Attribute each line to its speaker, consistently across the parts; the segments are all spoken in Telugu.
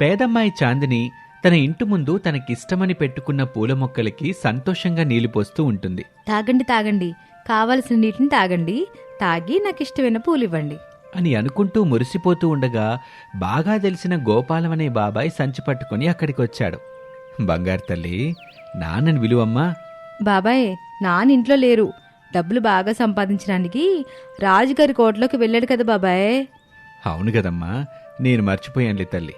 Speaker 1: పేదమ్మాయి చాందిని తన ఇంటి ముందు తనకిష్టమని పెట్టుకున్న పూల మొక్కలకి సంతోషంగా నీళ్ళు పోస్తూ ఉంటుంది.
Speaker 2: తాగండి తాగండి. కావలసిన నీటిని తాగండి. తాగి నాకు ఇష్టమైన పూలు ఇవ్వండి
Speaker 1: అని అనుకుంటూ మురిసిపోతూ ఉండగా బాగా తెలిసిన గోపాలం అనే బాబాయ్ సంచి పట్టుకుని అక్కడికి వచ్చాడు బంగారు తల్లి నాన్నని విలువమ్మా.
Speaker 2: బాబాయ్ నాన్న ఇంట్లో లేరు. డబ్బులు బాగా సంపాదించడానికి రాజుగారి కోటలోకి వెళ్ళాడు కదా బాబాయ్.
Speaker 1: అవును కదమ్మా నేను మర్చిపోయానులే తల్లి.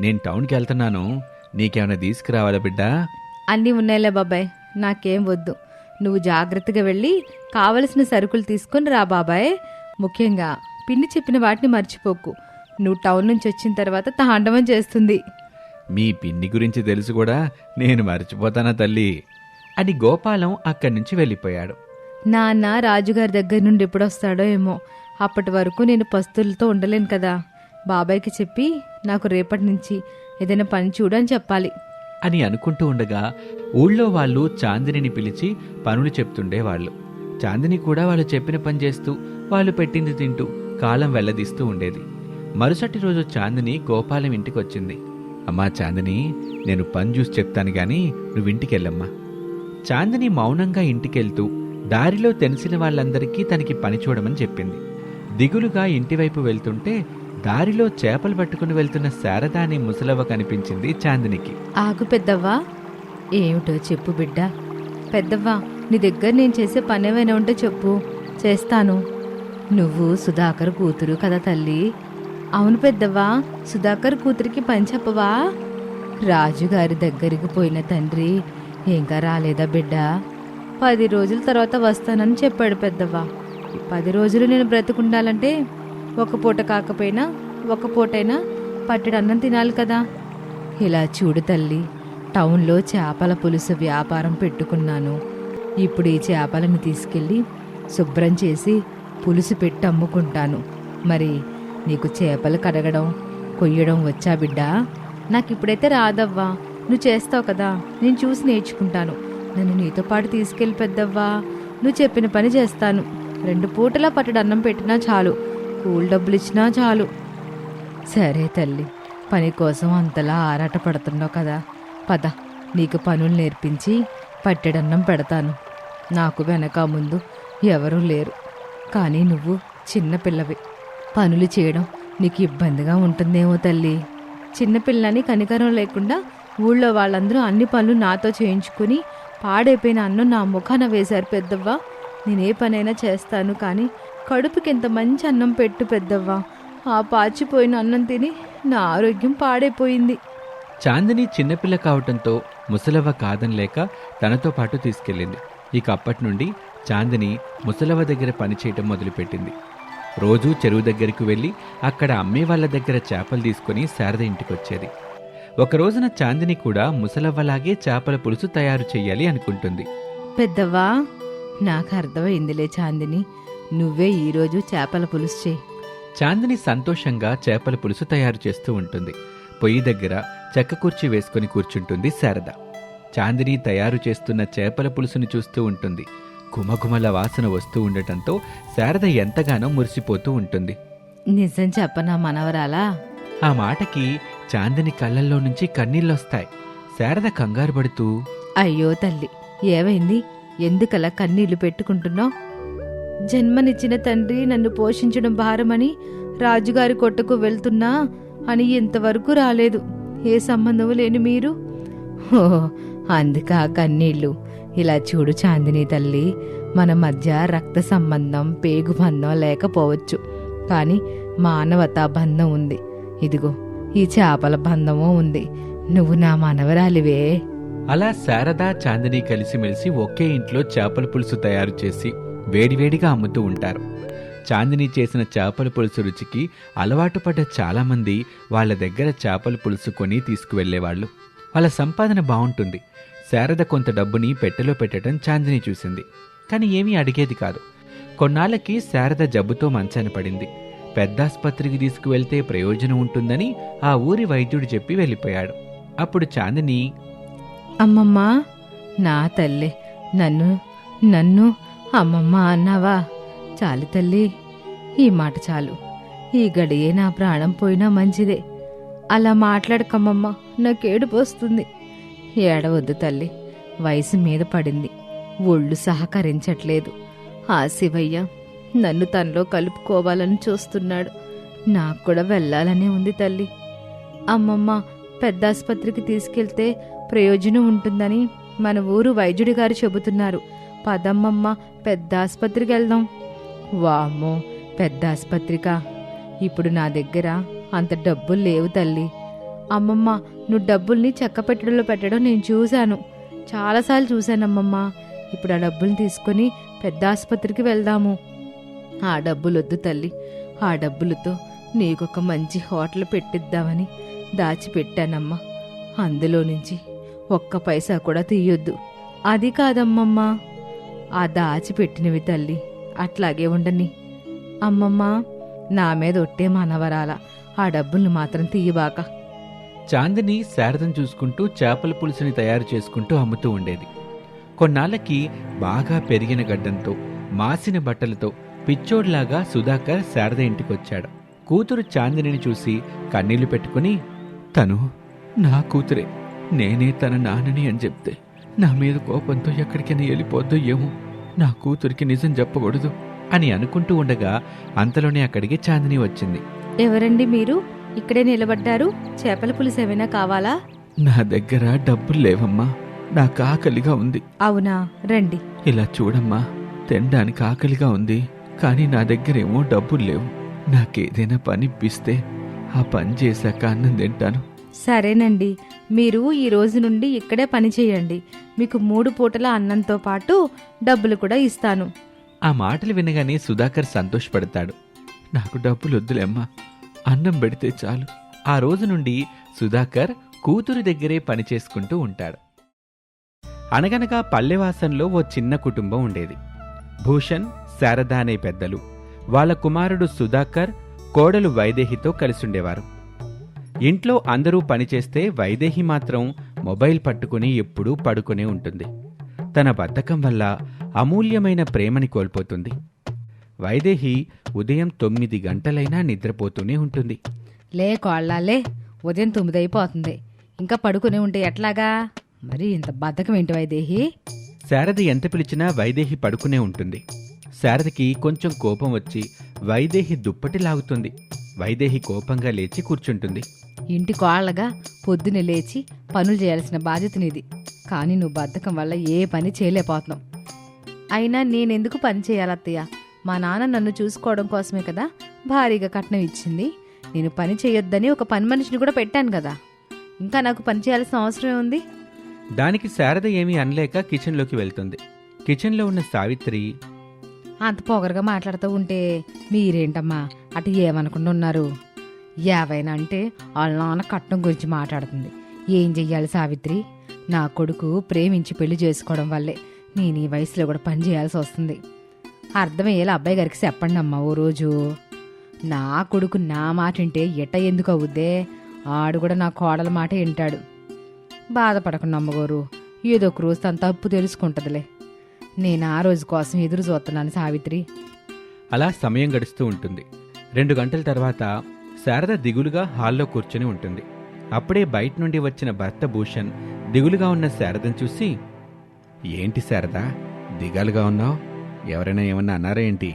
Speaker 1: నేను టౌన్కి వెళ్తున్నాను. నీకేమైనా తీసుకురావాలా బిడ్డా?
Speaker 2: అన్నీ ఉన్నాయిలే బాబాయ్. నాకేం వద్దు. నువ్వు జాగ్రత్తగా వెళ్ళి కావలసిన సరుకులు తీసుకొని రా బాబాయ్. ముఖ్యంగా పిన్ని చెప్పిన వాటిని మర్చిపోకు. నువ్వు టౌన్ నుంచి వచ్చిన తర్వాత తాండవం చేస్తుంది.
Speaker 1: మీ పిన్ని గురించి తెలుసు కూడా. నేను మర్చిపోతానా తల్లి? అని గోపాలం అక్కడి నుంచి వెళ్ళిపోయాడు.
Speaker 2: నాన్న రాజుగారి దగ్గర నుండి ఎప్పుడొస్తాడో ఏమో. అప్పటి వరకు నేను పస్తులతో ఉండలేను కదా. బాబాయ్కి చెప్పి నాకు రేపటి నుంచి ఏదైనా పని చూడని చెప్పాలి.
Speaker 1: అని అనుకుంటూ ఉండగా ఊళ్ళో వాళ్ళు చాందినిని పిలిచి పనులు చెప్తుండేవాళ్ళు చాందిని కూడా వాళ్ళు చెప్పిన పని చేస్తూ వాళ్ళు పెట్టింది తింటూ కాలం వెల్లదీస్తూ ఉండేది. మరుసటి రోజు చాందిని గోపాలం ఇంటికొచ్చింది. అమ్మా చాందిని నేను పని చూసి చెప్తాను గాని నువ్వు ఇంటికెళ్ళమ్మా. చాందిని మౌనంగా ఇంటికెళ్తూ దారిలో తెలిసిన వాళ్ళందరికీ తనకి పని చూడమని చెప్పింది. దిగులుగా ఇంటివైపు వెళ్తుంటే దారిలో చేపలు పట్టుకుని వెళ్తున్న శారదాని ముసలవ్వ కనిపించింది చాందినికి.
Speaker 2: ఆగు పెద్దవ్వా. ఏమిటో చెప్పు బిడ్డ. పెద్దవ్వా నీ దగ్గర నేను చేసే పని ఏమైనా ఉంటే చెప్పు. చేస్తాను. నువ్వు సుధాకర్ కూతురు కదా తల్లి. అవును పెద్దవ్వా సుధాకర్ కూతురికి పని చెప్పవా రాజుగారి దగ్గరికి పోయిన తండ్రి ఇంకా రాలేదా బిడ్డ? పది రోజుల తర్వాత వస్తానని చెప్పాడు పెద్దవ్వా. పది రోజులు నేను బ్రతుకుండాలంటే ఒక పూట కాకపోయినా ఒక పూటైనా పట్టెడు అన్నం తినాలి కదా. ఇలా చూడు తల్లి టౌన్లో చేపల పులుసు వ్యాపారం పెట్టుకున్నాను. ఇప్పుడు ఈ చేపలను తీసుకెళ్ళి శుభ్రం చేసి పులుసు పెట్టి అమ్ముకుంటాను. మరి నీకు చేపలు కడగడం కొయ్యడం వచ్చా బిడ్డా? నాకు ఇప్పుడైతే రాదవ్వా. నువ్వు చేస్తావు కదా. నేను చూసి నేర్చుకుంటాను. నన్ను నీతో పాటు తీసుకెళ్ళి పెద్దవ్వా. నువ్వు చెప్పిన పని చేస్తాను. రెండు పూటలా పట్టడు అన్నం పెట్టినా చాలు. కూల్ డబ్బులు ఇచ్చినా చాలు. సరే తల్లి పని కోసం అంతలా ఆరాట పడుతున్నావు కదా. పద నీకు పనులు నేర్పించి పట్టెడన్నం పెడతాను. నాకు వెనక ముందు ఎవరూ లేరు. కానీ నువ్వు చిన్నపిల్లవి పనులు చేయడం నీకు ఇబ్బందిగా ఉంటుందేమో తల్లి. చిన్నపిల్లని కనికరం లేకుండా ఊళ్ళో వాళ్ళందరూ అన్ని పనులు నాతో చేయించుకుని పాడైపోయిన అన్నం నా ముఖాన వేశారు పెద్దవ్వా. నేనే పనైనా చేస్తాను కానీ కడుపుకి ఇంత మంచి అన్నం పెట్టు పెద్దవ్వా. ఆ పాచిపోయిన అన్నం తిని నా ఆరోగ్యం పాడైపోయింది.
Speaker 1: చాందిని చిన్నపిల్ల కావటంతో ముసలవ్వ కాదనలేక తనతో పాటు తీసుకెళ్ళింది. ఇక అప్పటి నుండి చాందిని ముసలవ్వ దగ్గర పనిచేయటం మొదలుపెట్టింది. రోజూ చెరువు దగ్గరికి వెళ్ళి అక్కడ అమ్మే వాళ్ళ దగ్గర చేపలు తీసుకొని శారద ఇంటికొచ్చేది. ఒక రోజున చాందిని కూడా ముసలవ్వలాగే చేపల పులుసు తయారు చెయ్యాలి అనుకుంటుంది.
Speaker 2: పెద్దవ్వా నాకు అర్థమైందిలే చాందిని. నువ్వే ఈరోజు చేపల పులుసు చేయి.
Speaker 1: చాందిని సంతోషంగా చేపల పులుసు తయారు చేస్తూ ఉంటుంది. పొయ్యి దగ్గర చెక్క కుర్చీ వేసుకుని కూర్చుంటుంది శారద. చాందిని తయారు చేస్తున్న చేపల పులుసుని చూస్తూ ఉంటుంది. గుమగుమల వాసన వస్తూ ఉండటంతో శారద ఎంతగానో మురిసిపోతూ ఉంటుంది.
Speaker 2: నిజం చెప్పనా మనవరాలా?
Speaker 1: ఆ మాటకి చాందిని కళ్ళల్లో నుంచి కన్నీళ్ళొస్తాయి. శారద కంగారు పడుతూ
Speaker 2: అయ్యో తల్లి ఏమైంది? ఎందుకలా కన్నీళ్ళు పెట్టుకుంటున్నావు? జన్మనిచ్చిన తండ్రి నన్ను పోషించడం భారమని రాజుగారి కొట్టకు వెళ్తున్నా అని ఇంతవరకు రాలేదు. ఏ సంబంధం లేని మీరు. ఓ అందుక కన్నీళ్ళు. ఇలా చూడు చాందిని తల్లి మన మధ్య రక్త సంబంధం పేగు బంధం లేకపోవచ్చు. కానీ మానవతా బంధం ఉంది. ఇదిగో ఈ చేపల బంధము ఉంది. నువ్వు నా మనవరాలివే.
Speaker 1: అలా శారదా చాందిని కలిసిమెలిసి ఒకే ఇంట్లో చేపల పులుసు తయారు చేసి వేడివేడిగా అమ్ముతూ ఉంటారు. చాందిని చేసిన చేపల పులుసు రుచికి అలవాటు పడ్డ చాలామంది వాళ్ళ దగ్గర చేపల పులుసు కొని తీసుకువెళ్ళేవాళ్ళు వాళ్ళ సంపాదన బాగుంటుంది శారద కొంత డబ్బుని పెట్టెలో పెట్టడం చాందిని చూసింది. కానీ ఏమీ అడిగేది కాదు. కొన్నాళ్ళకి శారద జబ్బుతో మంచాన పడింది. పెద్ద ఆసుపత్రికి తీసుకువెళ్తే ప్రయోజనం ఉంటుందని ఆ ఊరి వైద్యుడు చెప్పి వెళ్ళిపోయాడు. అప్పుడు చాందిని
Speaker 2: అమ్మమ్మ నా తల్లి నన్ను నన్ను అమ్మమ్మ అన్నావా? చాలు తల్లి ఈ మాట చాలు. ఈ గడియే నా ప్రాణం పోయినా మంచిదే. అలా మాట్లాడకమ్మమ్మ నాకు ఏడుపు వస్తుంది ఏడవద్దు తల్లి వయసు మీద పడింది. ఒళ్ళు సహకరించట్లేదు. ఆ శివయ్య నన్ను తనలో కలుపుకోవాలని చూస్తున్నాడు. నాకు కూడా వెళ్ళాలనే ఉంది తల్లి. అమ్మమ్మ పెద్ద ఆసుపత్రికి తీసుకెళ్తే ప్రయోజనం ఉంటుందని మన ఊరు వైద్యుడి గారు చెబుతున్నారు. పదమ్మమ్మ పెద్ద ఆసుపత్రికి వెళ్దాం. వామ్మో పెద్ద ఆసుపత్రికా ఇప్పుడు నా దగ్గర అంత డబ్బులు లేవు తల్లి. అమ్మమ్మ నువ్వు డబ్బుల్ని చెక్క పెట్టడంలో పెట్టడం నేను చూశాను. చాలాసార్లు చూశానమ్మమ్మ ఇప్పుడు ఆ డబ్బులు తీసుకొని పెద్ద ఆసుపత్రికి వెళ్దాము. ఆ డబ్బులు వద్దు తల్లి. ఆ డబ్బులతో నీకొక మంచి హోటల్ పెట్టిద్దామని దాచిపెట్టానమ్మా. అందులో నుంచి ఒక్క పైసా కూడా తీయొద్దు. అది కాదమ్మమ్మా. ఆ దాచిపెట్టినవి తల్లి. అట్లాగే ఉండని. అమ్మమ్మ నా మీద ఒట్టే మనవరాల. ఆ డబ్బుల్ని మాత్రం తీయబాక.
Speaker 1: చాందిని శారదం చూసుకుంటూ చేపల పులుసుని తయారు చేసుకుంటూ అమ్ముతూ ఉండేది. కొన్నాళ్ళకి బాగా పెరిగిన గడ్డంతో మాసిన బట్టలతో పిచ్చోడ్లాగా సుధాకర్ శారద ఇంటికొచ్చాడు. కూతురు చాందినిని చూసి కన్నీళ్ళు పెట్టుకుని తను నా కూతురే. నేనే తన నాన్నని అని చెప్తే నా మీద కోపంతో ఎక్కడికైనా వెళ్ళిపోద్దో ఏమో. నా కూతురికి నిజం చెప్పకూడదు అని అనుకుంటూ ఉండగా అంతలోనే అక్కడికి చాందిని వచ్చింది.
Speaker 2: ఎవరండి మీరు? ఇక్కడే నిలబడ్డారు. చేపల పులుసు ఏమైనా కావాలా?
Speaker 1: నా దగ్గర డబ్బులు లేవమ్మా. నాకు ఆకలిగా ఉంది.
Speaker 2: అవునా? రండి.
Speaker 1: ఇలా చూడమ్మా. తినడానికి ఆకలిగా ఉంది. కానీ నా దగ్గరేమో డబ్బులు లేవు. నాకేదైనా పని ఇప్పిస్తే ఆ పని చేశాక అన్నం తింటాను.
Speaker 2: సరేనండి. మీరు ఈ రోజు నుండి ఇక్కడే పని చేయండి. మీకు మూడు పూటల అన్నంతో పాటు డబ్బులు కూడా ఇస్తాను.
Speaker 1: ఆ మాటలు వినగానే సుధాకర్ సంతోషపడతాడు. నాకు డబ్బులు వద్దులేమ్మా. అన్నం పెడితే చాలు. ఆ రోజు నుండి సుధాకర్ కూతురు దగ్గరే పని చేసుకుంటూ ఉంటాడు. అనగనగా పల్లెవాసంలో ఓ చిన్న కుటుంబం ఉండేది. భూషణ్ శారద అనే పెద్దలు. వాళ్ళ కుమారుడు సుధాకర్ కోడలు వైదేహితో కలిసుండేవారు. ఇంట్లో అందరూ పనిచేస్తే వైదేహి మాత్రం మొబైల్ పట్టుకుని ఎప్పుడూ పడుకునే ఉంటుంది. తన బద్ధకం వల్ల అమూల్యమైన ప్రేమని కోల్పోతుంది. వైదేహి ఉదయం తొమ్మిది గంటలైనా నిద్రపోతూనే ఉంటుంది.
Speaker 2: లే కోళ్ళాలే ఉదయం తొమ్మిది అయిపోతుంది. ఇంకా పడుకుని ఉంటే ఎట్లాగా? మరి ఇంత బద్ధకం ఏంటి వైదేహి?
Speaker 1: శారద ఎంత పిలిచినా వైదేహి పడుకునే ఉంటుంది. శారదకి కొంచెం కోపం వచ్చి వైదేహి దుప్పటి లాగుతుంది. వైదేహి కోపంగా లేచి కూర్చుంటుంది.
Speaker 2: ఇంటి కోళ్ళగా పొద్దున లేచి పనులు చేయాల్సిన బాధ్యత నీది. కానీ నువ్వు బద్ధకం వల్ల ఏ పని చేయలేకపోతున్నావు. అయినా నేనెందుకు పని చేయాలత్తయ్య మా నాన్న నన్ను చూసుకోవడం కోసమే కదా భారీగా కట్నం ఇచ్చింది. నేను పని చేయొద్దని ఒక పని మనిషిని కూడా పెట్టాను కదా. ఇంకా నాకు పని చేయాల్సిన అవసరం ఉంది
Speaker 1: దానికి శారద ఏమీ అనలేక కిచెన్లోకి వెళ్తుంది. కిచెన్లో ఉన్న సావిత్రి
Speaker 2: అంత పొగరుగా మాట్లాడుతూ ఉంటే మీరేంటమ్మా? అటు ఏమనుకుండా ఉన్నారు? ఏవైనా అంటే వాళ్ళ నాన్న కట్నం గురించి మాట్లాడుతుంది. ఏం చెయ్యాలి సావిత్రి? నా కొడుకు ప్రేమించి పెళ్ళి చేసుకోవడం వల్లే నేను ఈ వయసులో కూడా పని చేయాల్సి వస్తుంది. అర్థమయ్యేలా అబ్బాయి గారికి చెప్పండి అమ్మా ఓ రోజు. నా కొడుకు నా మాట వింటే ఎట ఎందుకు అవుద్దే? ఆడు కూడా నా కోడల మాట వింటాడు. బాధపడకుండా అమ్మగోరు ఏదో ఒక రోజు తన తప్పు తెలుసుకుంటుందిలే. నేను ఆ రోజు కోసం ఎదురు చూస్తున్నాను సావిత్రి.
Speaker 1: అలా సమయం గడుస్తూ ఉంటుంది. రెండు గంటల తర్వాత శారద దిగులుగా హాల్లో కూర్చొని ఉంటుంది. అప్పుడే బయట నుండి వచ్చిన భర్త భూషణ్ దిగులుగా ఉన్న శారదను చూసి ఏంటి శారద? దిగాలుగా ఉన్నావు? ఎవరైనా ఏమన్నా అన్నారా ఏంటి?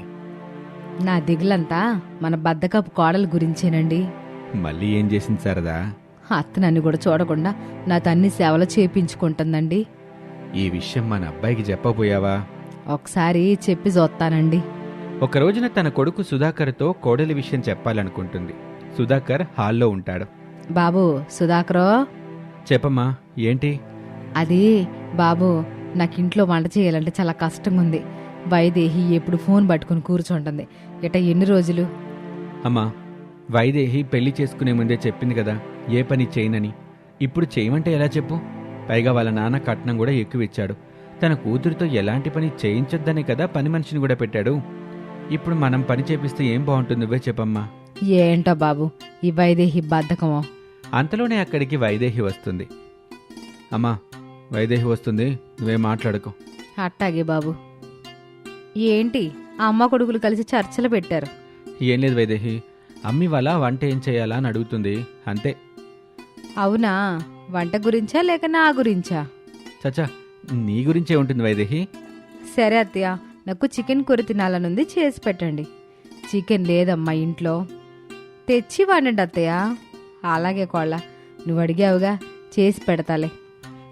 Speaker 2: నా దిగులంతా మన బద్దకపు కోడల గురించేనండి.
Speaker 1: మళ్ళీ ఏం చేసింది శారదా?
Speaker 2: అత్త నన్ను కూడా చూడకుండా నా తన్ని సేవలు చేపించుకుంటుందండి.
Speaker 1: ఈ విషయం మన అబ్బాయికి చెప్పబోయావా?
Speaker 2: ఒకసారి చెప్పి చూస్తానండి.
Speaker 1: ఒక రోజున తన కొడుకు సుధాకర్తో కోడలి విషయం చెప్పాలనుకుంటుంది. సుధాకర్ హాల్లో ఉంటాడు.
Speaker 2: బాబు సుధాకరో?
Speaker 1: చెప్పమ్మా ఏంటి?
Speaker 2: అది బాబు నాకు ఇంట్లో వంట చేయాలంటే చాలా కష్టంగా ఉంది వైదేహి ఎప్పుడు ఫోన్ పట్టుకుని కూర్చుంటుంది. ఇట ఎన్ని రోజులు?
Speaker 1: అమ్మా వైదేహి పెళ్ళి చేసుకునే ముందే చెప్పింది కదా ఏ పని చేయనని. ఇప్పుడు చేయమంటే ఎలా చెప్పు? పైగా వాళ్ళ నాన్న కట్నం కూడా ఎక్కువ ఇచ్చాడు తన కూతురితో ఎలాంటి పని చేయించొద్దనే కదా పని మనిషిని కూడా పెట్టాడు. ఇప్పుడు మనం పని చేపిస్తే ఏం బాగుంటుంది నువ్వే చెప్పమ్మా.
Speaker 2: ఏంటో బాబు ఈ వైదేహి బద్ధకమో.
Speaker 1: అంతలోనే అక్కడికి వైదేహి వస్తుంది. అమ్మా వైదేహి వస్తుంది నువ్వే మాట్లాడుకో.
Speaker 2: అట్టాగే బాబు. ఏంటి ఆ అమ్మ కొడుకులు కలిసి చర్చలు పెట్టారు?
Speaker 1: ఏం లేదు వైదేహి అమ్మి వాళ్ళ వంట ఏం చేయాలా అని అడుగుతుంది అంతే.
Speaker 2: అవునా వంట గురించా లేక నా గురించా?
Speaker 1: చచ్చా నీ గురించే ఉంటుంది వైదేహి.
Speaker 2: సరే అత్తయ్య నాకు చికెన్ కూర తినాలనుంది చేసి పెట్టండి. చికెన్ లేదమ్మా ఇంట్లో. తెచ్చి వండండి అత్తయ్య అలాగే కోళ్ళ నువ్వు అడిగావుగా చేసి పెడతాలే.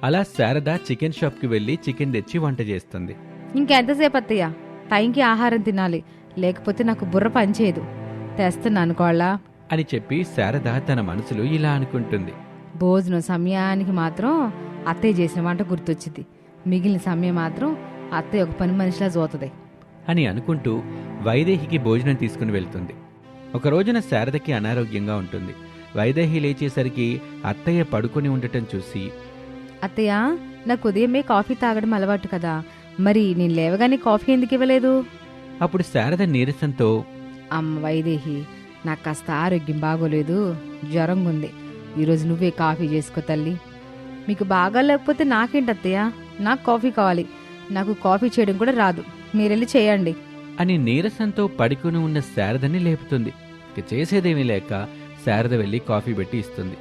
Speaker 1: అలా శారద చికెన్ షాప్కి వెళ్ళి చికెన్ తెచ్చి వంట చేస్తుంది.
Speaker 2: ఇంకెంతసేపు అత్తయ్య టైంకి ఆహారం తినాలి. లేకపోతే నాకు బుర్ర పనిచేయదు. తెస్తున్నాను కోళ్ళ.
Speaker 1: అని చెప్పి శారద తన మనసులో ఇలా అనుకుంటుంది.
Speaker 2: భోజనం సమయానికి మాత్రం అత్తయ్య చేసిన వంట గుర్తొచ్చింది. మిగిలిన సమయం మాత్రం అత్తయ్య ఒక పని మనిషిలా చూతుంది
Speaker 1: అని అనుకుంటూ వైదేహికి భోజనం తీసుకుని వెళ్తుంది. ఒక రోజున శారదకి అనారోగ్యంగా ఉంటుంది. వైదేహి లేచేసరికి అత్తయ్య పడుకొని ఉండటం చూసి
Speaker 2: అత్తయ్య నాకు ఉదయమే కాఫీ తాగడం అలవాటు కదా. మరి నేను లేవగానే కాఫీ ఎందుకు ఇవ్వలేదు?
Speaker 1: అప్పుడు శారద నీరసంతో
Speaker 2: అమ్మ వైదేహి నాకు కాస్త ఆరోగ్యం బాగోలేదు. జ్వరంగా ఉంది ఈరోజు నువ్వే కాఫీ చేసుకో తల్లి. మీకు బాగా లేకపోతే నాకేంటి అత్తయ్య? నాకు కాఫీ కావాలి. నాకు కాఫీ చేయడం కూడా రాదు. మీరెళ్ళి చేయండి.
Speaker 1: అని నీరసంతో పడుకుని ఉన్న శారదని లేపుతుంది. ఇక చేసేదేమీ లేక శారద వెళ్ళి కాఫీ పెట్టి ఇస్తుంది.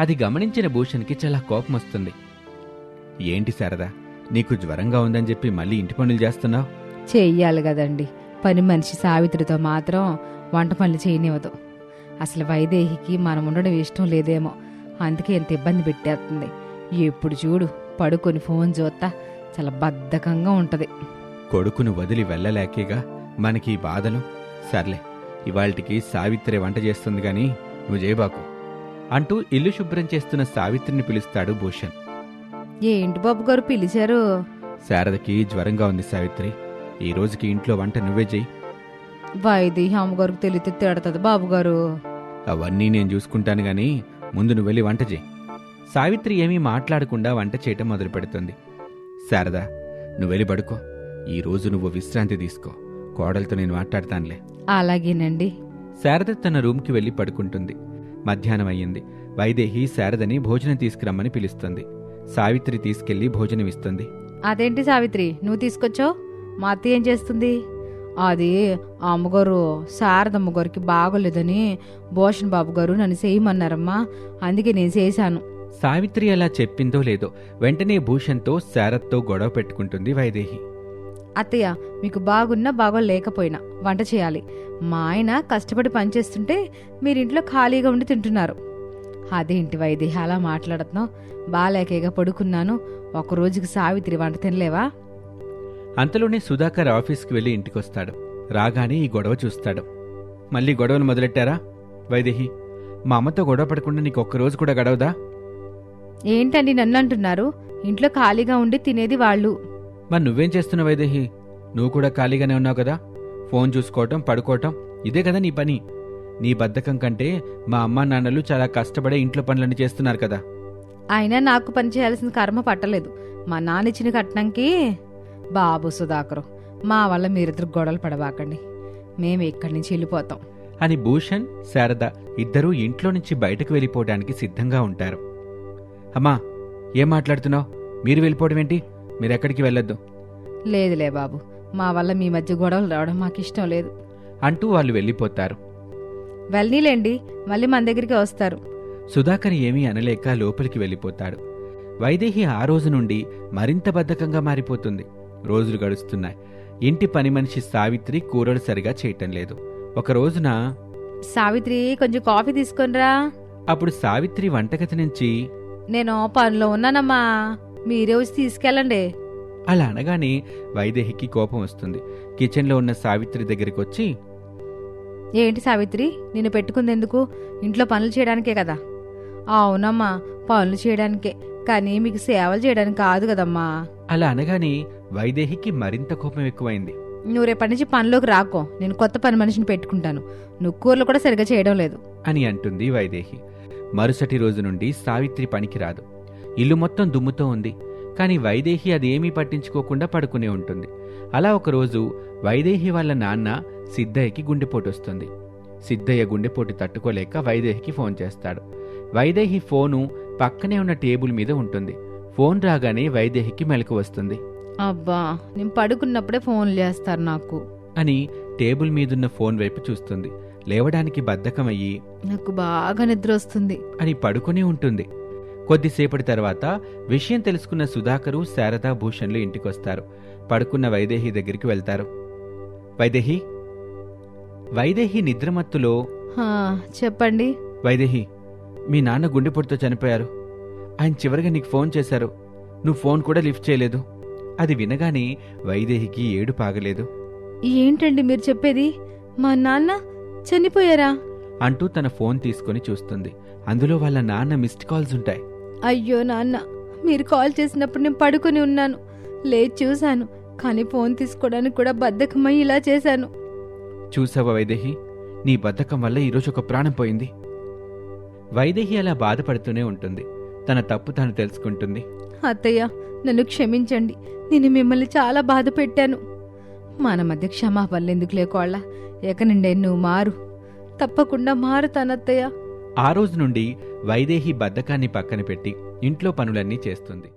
Speaker 1: అది గమనించిన భూషణ్కి చాలా కోపం వస్తుంది ఏంటి శారద? నీకు జ్వరంగా ఉందని చెప్పి మళ్ళీ ఇంటి పనులు చేస్తున్నావు?
Speaker 2: చెయ్యాలి కదండి. పని మనిషి సావిత్రితో మాత్రం వంట పనులు చేయనివ్వదు. అసలు వైదేహికి మనం ఉండడం ఇష్టం లేదేమో. అందుకే ఎంత ఇబ్బంది పెట్టేస్తుంది. ఎప్పుడు చూడు పడుకొని ఫోన్ చూస్తా చాలా బద్ధకంగా ఉంటది.
Speaker 1: కొడుకును వదిలి వెళ్ళలేకేగా? మనకి బాధలు? సర్లే ఇవాల్టికి సావిత్రి వంట చేస్తుంది గాని నువ్వు చేయబాకు. అంటూ ఇల్లు శుభ్రం చేస్తున్న సావిత్రిని పిలుస్తాడు భూషణ్.
Speaker 2: ఏంటి బాబు గారు పిలిచారు?
Speaker 1: శారదకి జ్వరంగా ఉంది సావిత్రి. ఈ రోజుకి ఇంట్లో వంట నువ్వే చెయ్యి.
Speaker 2: వైదేహి అమ్మగారికి తెలితే తిడతది బాబు గారు.
Speaker 1: అవన్నీ నేను చూసుకుంటాను గాని ముందు నువ్వు వెళ్ళి వంట చేయి సావిత్రి ఏమీ మాట్లాడకుండా వంట చేయటం మొదలు పెడుతుంది శారదా నువ్వు వెళ్ళి పడుకో. ఈ రోజు నువ్వు విశ్రాంతి తీసుకో. కోడలతో నేను మాట్లాడతానులే.
Speaker 2: అలాగేనండి.
Speaker 1: శారద తన రూమ్కి వెళ్ళి పడుకుంటుంది. మధ్యాహ్నం అయ్యింది. వైదేహి శారదని భోజనం తీసుకురమ్మని పిలుస్తుంది. సావిత్రి తీసుకెళ్ళి భోజనం ఇస్తుంది.
Speaker 2: అదేంటి సావిత్రి? నువ్వు తీసుకొచ్చావు? మా అత్తయ్య ఏం చేస్తుంది? అది ఆ అమ్మగారు శారదమ్మ గారికి బాగోలేదని భూషణ్ బాబు గారు నన్ను చేయమన్నారమ్మా. అందుకే నేను చేశాను.
Speaker 1: సావిత్రి అలా చెప్పిందో లేదో వెంటనే భూషణ్తో శారద్తో గొడవ పెట్టుకుంటుంది వైదేహి.
Speaker 2: అత్తయ్య మీకు బాగున్నా బాగోలేకపోయినా వంట చేయాలి. మా ఆయన కష్టపడి పనిచేస్తుంటే మీరింట్లో ఖాళీగా ఉండి తింటున్నారు. అదేంటి వైదేహి అలా మాట్లాడుతున్నావు? బాలేకేగా పడుకున్నాను. ఒక రోజుకి సావిత్రి వంట తినలేవా?
Speaker 1: అంతలోనే సుధాకర్ ఆఫీస్కి వెళ్ళి ఇంటికొస్తాడు. రాగానే ఈ గొడవ చూస్తాడు. మళ్ళీ గొడవలు మొదలెట్టారా? వైదేహి మా అమ్మతో గొడవ పడకుండా నీకు ఒక్క రోజు కూడా గడవదా?
Speaker 2: ఏంటండి నన్ను అంటున్నారు? ఇంట్లో ఖాళీగా ఉండి తినేది వాళ్ళు.
Speaker 1: మరి నువ్వేం చేస్తున్నావు వైదేహి? నువ్వు కూడా ఖాళీగానే ఉన్నావు కదా? ఫోన్ చూసుకోవటం పడుకోవటం ఇదే కదా నీ పని. నీ బద్ధకం కంటే మా అమ్మా నాన్నలు చాలా కష్టపడే ఇంట్లో పనులన్నీ చేస్తున్నారు కదా.
Speaker 2: అయినా నాకు పని చేయాల్సిన కర్మ పట్టలేదు. మా నాన్న ఇచ్చిన కట్నంకి బాబు సుధాకరు మా వల్ల మీరిద్దరు గొడవలు పడబాకండి. మేము ఇక్కడి నుంచి వెళ్ళిపోతాం.
Speaker 1: అని భూషణ్ శారద ఇద్దరూ ఇంట్లో నుంచి బయటకు వెళ్ళిపోవడానికి సిద్ధంగా ఉంటారు. అమ్మా ఏం మాట్లాడుతున్నావు? మీరు వెళ్ళిపోవడం ఏంటి? మీరెక్కడికి వెళ్ళొద్దు.
Speaker 2: లేదులే బాబు మా వల్ల మీ మధ్య గొడవలు రావడం మాకు ఇష్టం లేదు.
Speaker 1: అంటూ వాళ్ళు వెళ్ళిపోతారు.
Speaker 2: వెళ్ళనీలేండి మళ్ళీ మన దగ్గరికి వస్తారు.
Speaker 1: సుధాకర్ ఏమీ అనలేక లోపలికి వెళ్ళిపోతాడు. వైదేహి ఆ రోజు నుండి మరింత బద్ధకంగా మారిపోతుంది. రోజులు గడుస్తున్నాయి. ఇంటి పని మనిషి సావిత్రి కూరలు సరిగా చేయటం లేదు. ఒక రోజున
Speaker 2: సావిత్రి కొంచెం కాఫీ తీసుకొనిరా.
Speaker 1: అప్పుడు సావిత్రి వంటగది నుంచి
Speaker 2: నేను పనిలో ఉన్నానమ్మా. మీరే వచ్చి తీసుకెళ్ళండి.
Speaker 1: అలా అనగానే వైదేహికి కోపం వస్తుంది. కిచెన్లో ఉన్న సావిత్రి దగ్గరికి వచ్చి
Speaker 2: ఏంటి సావిత్రి? నిన్ను పెట్టుకుంది ఎందుకు ఇంట్లో పనులు చేయడానికే కదా. అవునమ్మా పనులు చేయడానికే. కానీ మీకు సేవలు చేయడానికి కాదు కదమ్మా.
Speaker 1: అలా అనగానే వైదేహికి మరింత కోపం ఎక్కువైంది.
Speaker 2: నువ్వు రేపటి నుంచి పనిలోకి రాకో. నేను కొత్త పని మనిషిని పెట్టుకుంటాను. నువ్వు కూరలు కూడా సరిగా చేయడం లేదు.
Speaker 1: అని అంటుంది వైదేహి. మరుసటి రోజు నుండి సావిత్రి పనికి రాదు. ఇల్లు మొత్తం దుమ్ముతో ఉంది. కానీ వైదేహి అదేమీ పట్టించుకోకుండా పడుకునే ఉంటుంది. అలా ఒకరోజు వైదేహి వాళ్ళ నాన్న సిద్ధయ్యకి గుండెపోటు వస్తుంది సిద్ధయ్య గుండెపోటు తట్టుకోలేక వైదేహికి ఫోన్ చేస్తాడు. వైదేహి ఫోను పక్కనే ఉన్న టేబుల్ మీద ఉంటుంది. ఫోన్ రాగానే వైదేహికి మెలకు వస్తుంది.
Speaker 2: అబ్బా నేను పడుకున్నప్పుడే ఫోన్లు చేస్తారు నాకు.
Speaker 1: అని టేబుల్ మీదున్న ఫోన్ వైపు చూస్తుంది. లేవడానికి బద్ధకమయ్యి
Speaker 2: నాకు బాగా నిద్ర వస్తుంది.
Speaker 1: అని పడుకుని ఉంటుంది. కొద్దిసేపటి తర్వాత విషయం తెలుసుకున్న సుధాకరు శారదా భూషణ్లు ఇంటికొస్తారు. పడుకున్న వైదేహి దగ్గరికి వెళ్తారు. వైదేహి? వైదేహి నిద్రమత్తులో
Speaker 2: హా, చెప్పండి.
Speaker 1: వైదేహి మీ నాన్న గుండెపోటుతో చనిపోయారు. ఆయన చివరిగా నీకు ఫోన్ చేశారు. నువ్వు ఫోన్ కూడా లిఫ్ట్ చేయలేదు. అది వినగానే వైదేహికి ఏడు పాగలేదు.
Speaker 2: ఏంటండి మీరు చెప్పేది? మా నాన్న చనిపోయారా?
Speaker 1: అంటూ తన ఫోన్ తీసుకొని చూస్తుంది. అందులో వాళ్ళ నాన్న మిస్డ్ కాల్స్ ఉంటాయి.
Speaker 2: అయ్యో నాన్న మీరు కాల్ చేసినప్పుడు నేను పడుకొని ఉన్నాను. లేచి చూశాను కానీ ఫోన్ తీసుకోవడానికి కూడా బద్ధకమై ఇలా చేశాను.
Speaker 1: చూసావా వైదేహి? నీ బద్ధకం వల్ల ఈరోజు ఒక ప్రాణం పోయింది. వైదేహి అలా బాధపడుతూనే ఉంటుంది. తన తప్పు తాను తెలుసుకుంటుంది.
Speaker 2: అత్తయ్య నన్ను క్షమించండి. నేను మిమ్మల్ని చాలా బాధ పెట్టాను. మన మధ్య క్షమాపణలు ఎందుకు లేకోళ్ళ ఎక నుండే నువ్వు మారు. తప్పకుండా మారుతానత్తయ్య
Speaker 1: ఆ రోజు నుండి వైదేహి బద్ధకాన్ని పక్కన పెట్టి ఇంట్లో పనులన్నీ చేస్తుంది.